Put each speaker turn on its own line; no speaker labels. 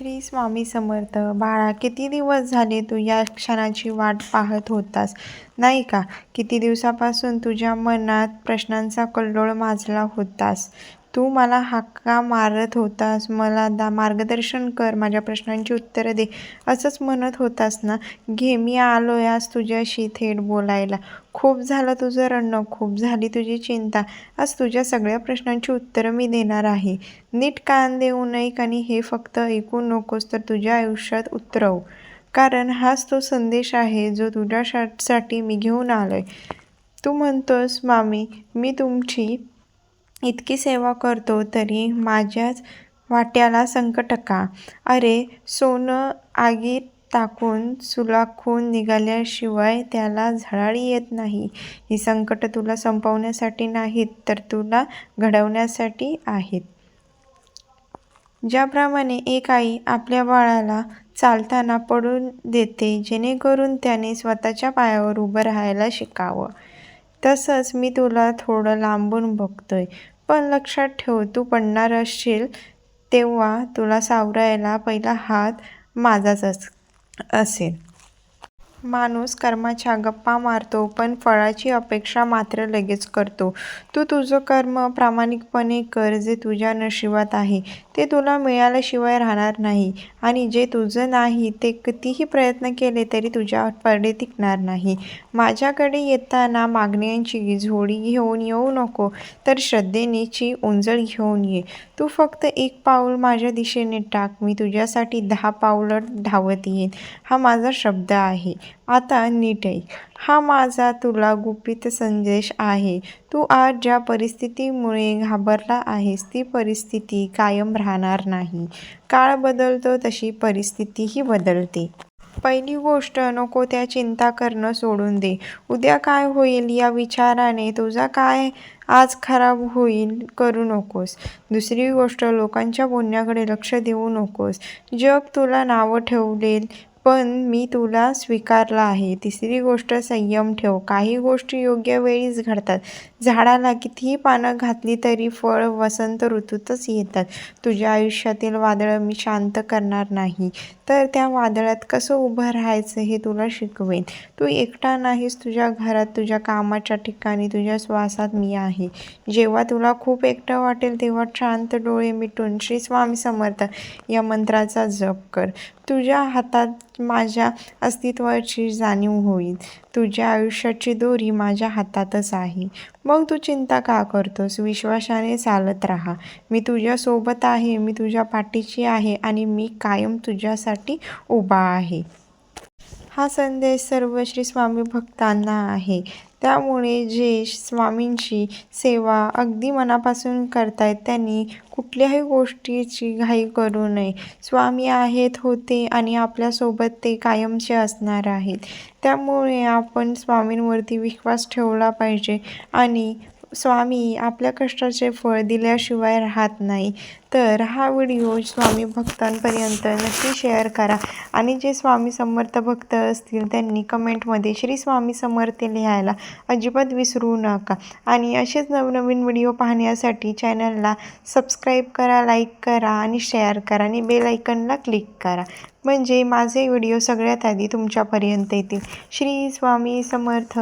श्री स्वामी समर्थ बाळा किती दिवस झाले तू या क्षणाची वाट पाहत होतास? नाही का? किती दिवसापासून तुझ्या मनात प्रश्नांचा कल्लोळ माजला होतास? तू मला हाका मारत होतास. मला दा मार्गदर्शन कर. माझ्या प्रश्नांची उत्तरं दे. असंच म्हणत होतास ना? घे मी आलो आज तुझ्याशी थेट बोलायला. खूप झालं तुझं रडणं. खूप झाली तुझी चिंता. आज तुझ्या सगळ्या प्रश्नांची उत्तरं मी देणार आहे. नीट कान देऊ नये आणि हे फक्त ऐकू नकोस तर तुझ्या आयुष्यात उतरव. कारण हाच तो संदेश आहे जो तुझ्यासाठी मी घेऊन आलो आहे तू म्हणतोस मामी मी तुमची इतकी सेवा करतो तरी माझ्याच वाट्याला संकट का अरे सोनं आगीत टाकून सुलाखून निघाल्याशिवाय त्याला झळाळी येत नाही. ही संकट तुला संपवण्यासाठी नाहीत तर तुला घडवण्यासाठी आहेत. ज्याप्रमाणे एक आई आपल्या बाळाला चालताना पडून देते जेणेकरून त्याने स्वतःच्या पायावर उभं राहायला शिकावं. तसंच मी तुला थोडं लांबून बघतोय. पण लक्षात ठेव तू पडणार असशील तेव्हा तुला सावरायला पहिला हात माझाच अस असेल. माणूस कर्माच्या गप्पा मारतो पण फळाची अपेक्षा मात्र लगेच करतो. तू तुझं कर्म प्रामाणिकपणे कर जे तुझ्या नशिबात आहे. ते तुला मिळाल्याशिवाय राहणार नाही. आणि जे तुझं नाही ते कितीही प्रयत्न केले तरी तुझ्या पडे टिकणार नाही. माझ्याकडे येताना मागण्यांची झोडी घेऊन येऊ नको तर श्रद्धेनेची उंजळ घेऊन ये. तू फक्त एक पाऊल माझ्या दिशेने टाक मी तुझ्यासाठी दहा पाऊलं धावत येईन. हा माझा शब्द आहे. आता नीट ऐक हा माझा तुला गुपित संदेश आहे. तू आज ज्या परिस्थितीमुळे घाबरला आहेस ती परिस्थिती कायम राहणार नाही. काळ बदलतो तशी परिस्थितीही बदलते. पहिली गोष्ट नको त्या चिंता करणं सोडून दे. उद्या काय होईल या विचाराने तुझा काय आज खराब होईल करू नकोस. दुसरी गोष्ट लोकांच्या बोलण्याकडे लक्ष देऊ नकोस. जग तुला नावं ठेवलेल पण मी तुला स्वीकारला आहे. तिसरी गोष्ट संयम ठेव. काही गोष्टी योग्य वेळीच घडतात. झाडाला कितीही पानं घातली तरी फळ वसंत ऋतूतच येतात. तुझ्या आयुष्यातील वादळं मी शांत करणार नाही. तर त्या वादळात कसं उभं राहायचं हे तुला शिकवेन. तू एकटा नाहीस तुझ्या घरात तुझ्या कामाच्या ठिकाणी तुझ्या श्वासात मी आहे. जेव्हा तुला खूप एकटं वाटेल तेव्हा शांत डोळे मिटून श्री स्वामी समर्थ या मंत्राचा जप कर. तुझ्या हातात माझ्या अस्तित्वाची जाणीव होईल. तुझ्या आयुष्याची दोरी माझ्या हातातच आहे. मग तू चिंता का करतोस? विश्वासाने चालत राहा. मी तुझ्यासोबत आहे मी तुझ्या पाठीशी आहे आणि मी कायम तुझ्यासाठी उभा आहे. हा संदेश सर्व श्री स्वामी भक्तांना आहे. त्यामुळे जे स्वामींची सेवा अगदी मनापासून करतायत त्यांनी कुठल्याही गोष्टीची घाई करू नये. स्वामी आहेत होते आणि आपल्यासोबत ते कायमचे असणार आहेत. त्यामुळे आपण स्वामींवरती विश्वास ठेवला पाहिजे आणि स्वामी आपल्या कष्टाचे फळ दिल्याशिवाय राहत नाही. तर हा व्हिडिओ स्वामी भक्तांपर्यंत नक्की शेअर करा. आणि जे स्वामी समर्थ भक्त असतील त्यांनी कमेंटमध्ये श्री स्वामी समर्थ लिहायला अजिबात विसरू नका. आणि असेच नवनवीन व्हिडिओ पाहण्यासाठी चॅनलला सबस्क्राईब करा लाईक करा आणि शेअर करा आणि बेल आयकनला क्लिक करा. म्हणजे माझे व्हिडिओ सगळ्यात आधी तुमच्यापर्यंत येतील. श्री स्वामी समर्थ.